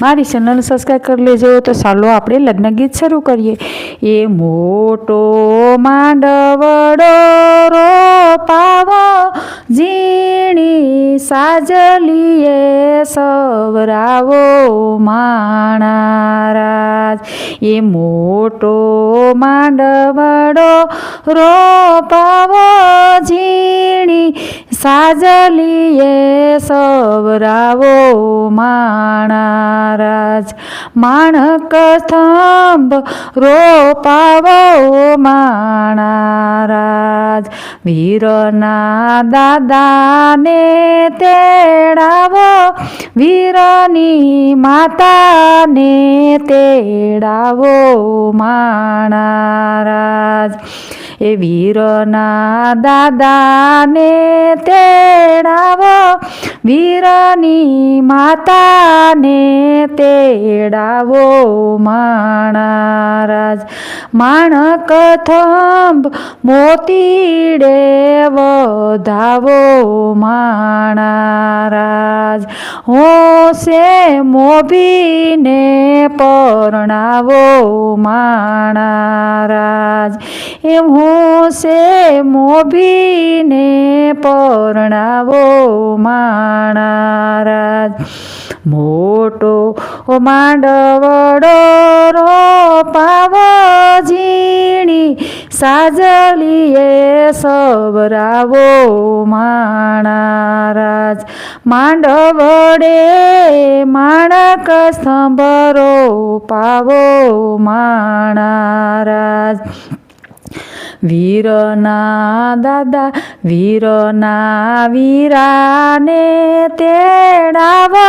મારી channel subscribe કરી લેજો. તો ચાલો આપણે લગ્ન ગીત શરૂ કરીએ. એ મોટો માંડવડો રોપાવો, ઝીણી સાજલીએ સવરાવો માણારાજ. એ મોટો માંડવડો રોપાવો ઝીણી સાજલીએ સવરાવો માણારાજ. માણક સ્તંભ રોપાવો માણારાજ. વીરના દાદાને તેડાવો. વીરની માતાને તેડાવો માણારાજ. એ વીરના દાદાને તેડાવો. વીરની માતાને તેડાવો માણારાજ. માણક થંભ મોતીડે વધાવો માણારાજ. હોશે મોભીને પરણાવો માણારાજ. એમ હોશે મોભીને પરણાવો માણારાજ. મોટો માંડવડો રોપાવો ઝીણી સાજલીએ સવરાવો માણારાજ. માંડવડે માણક સ્તંભરો પાવો માણારાજ. વીરના દાદા વીરના વીરાને તેડાવો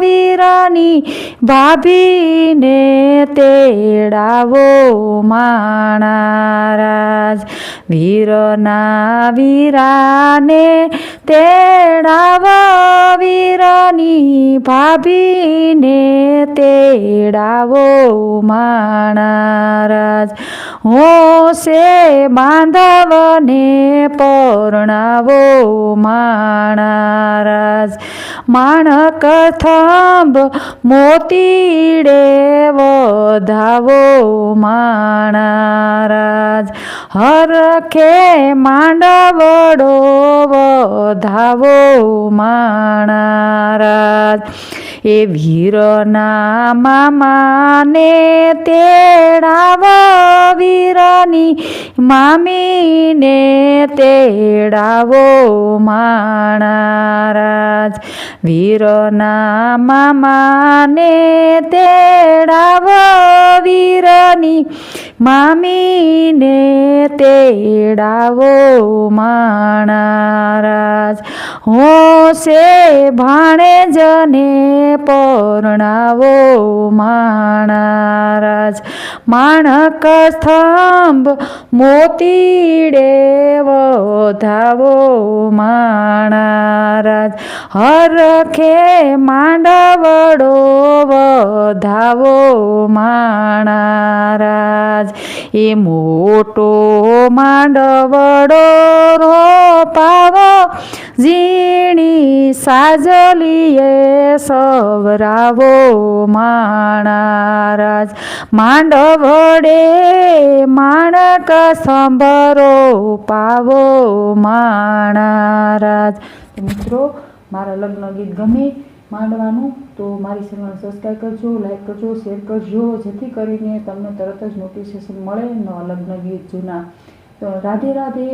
વીરની ભાભીને તેડાવો માણારાજ વીરના વીરાને તેડાવો વીરની ભાભીને તેડાવો માણારાજ. હોશે બાંધવને પરણાવો માણારાજ. માણક થંભ મોતીડે વધાવો માણારાજ. હરખે માંડવડો વધાવો માણારાજ એ વીરના મામાને તેડાવો વીરની મામીને તેડાવો માણારાજ. વીરના મામાને તેડાવો વીરની મામીને તેડાવો માણારાજ. હોશે ભાણેજને પરણાવો માણારાજ. માણક સ્તંભ મોતીડે વધાવો માણારાજ. હરખે માંડવડો વધાવો માણારાજ. એ મોટો માંડવડો રોપાવો ઝીણી સાજલીએ સવરાવો માણારાજ. માંડવડે માણક સંભરો પાવો માણારાજ. મિત્રો, મારા લગ્ન ગીત ગમે માંડવાનું, તો મારી ચેનલ સબસ્ક્રાઈબ કરજો લાઈક કરજો શેર કરજો, જેથી કરીને તમને તરત જ નોટિફિકેશન મળે ન લગ્ન ગીત જૂના. તો રાધે રાધે.